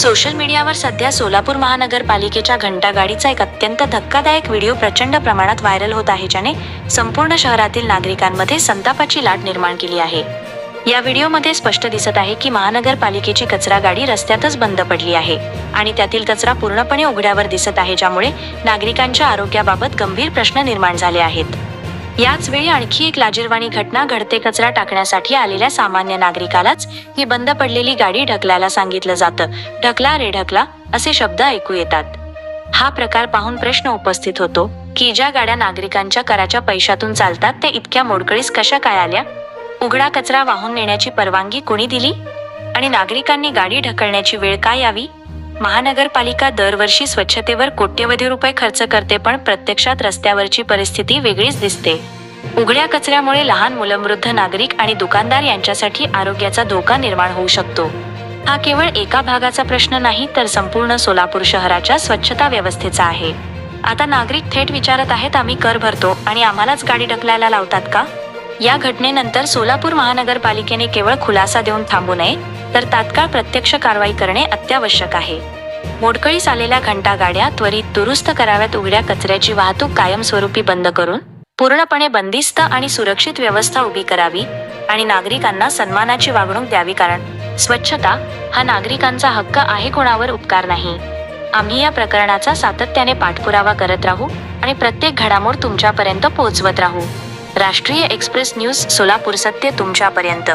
Social मीडियावर सध्या सोलापूर महानगरपालिकेच्या घंटागाडीचा एक अत्यंत धक्कादायक व्हिडिओ प्रचंड प्रमाणात व्हायरल होत आहे ज्याने संपूर्ण शहरातील नागरिकांमध्ये संतापाची लाट निर्माण केली आहे. या व्हिडिओमध्ये स्पष्ट दिसत आहे की महानगरपालिकेची कचरा गाडी रस्त्यातच बंद पडली आहे आणि त्यातील कचरा पूर्णपणे उघड्यावर दिसत आहे ज्यामुळे नागरिकांच्या आरोग्याबाबत गंभीर प्रश्न निर्माण झाले आहेत. याच वेळी आणखी एक लाजीरवाणी घटना घडते कचरा टाकण्यासाठी आलेल्या सामान्य नागरिकालाच ही बंद पडलेली गाडी ढकलायला सांगितलं जातं. ढकला रे ढकला असे शब्द ऐकू येतात. हा प्रकार पाहून प्रश्न उपस्थित होतो की ज्या गाड्या नागरिकांच्या कराच्या पैशातून चालतात त्या इतक्या मोडकळीस कशा काय आल्या? उघडा कचरा वाहून नेण्याची परवानगी कोणी दिली? आणि नागरिकांनी गाडी ढकलण्याची वेळ काय यावी? महानगरपालिका दरवर्षी स्वच्छतेवर कोट्यवधी रुपये खर्च करते पण प्रत्यक्षात रस्त्यावरची परिस्थिती वेगळीच दिसते. उघड्या कचऱ्यामुळे लहान मुलं वृद्ध नागरिक आणि दुकानदार यांच्यासाठी आरोग्याचा धोका निर्माण होऊ शकतो. हा केवळ एका भागाचा प्रश्न नाही तर संपूर्ण सोलापूर शहराच्या स्वच्छता व्यवस्थेचा आहे. आता नागरिक थेट विचारत आहेत आम्ही कर भरतो आणि आम्हालाच गाडी ढकलायला लावतात का? या घटनेनंतर सोलापूर महानगरपालिकेने केवळ खुलासा देऊन थांबू नये तर तात्काळ प्रत्यक्ष कारवाई करणे अत्यावश्यक आहे. मोडकळीस आलेल्या घंटा गाड्या त्वरित दुरुस्त कराव्यात उघड्या कचऱ्याची वाहतूक कायमस्वरूपी बंद करून पूर्णपणे बंदिस्त आणि सुरक्षित व्यवस्था उभी करावी आणि नागरिकांना सन्मानाची वागणूक द्यावी कारण स्वच्छता हा नागरिकांचा हक्क आहे कोणावर उपकार नाही. आम्ही या प्रकरणाचा सातत्याने पाठपुरावा करत राहू आणि प्रत्येक घडामोड तुमच्यापर्यंत पोहोचवत राहू. राष्ट्रीय एक्सप्रेस न्यूज सोलापूर सत्य तुमच्यापर्यंत.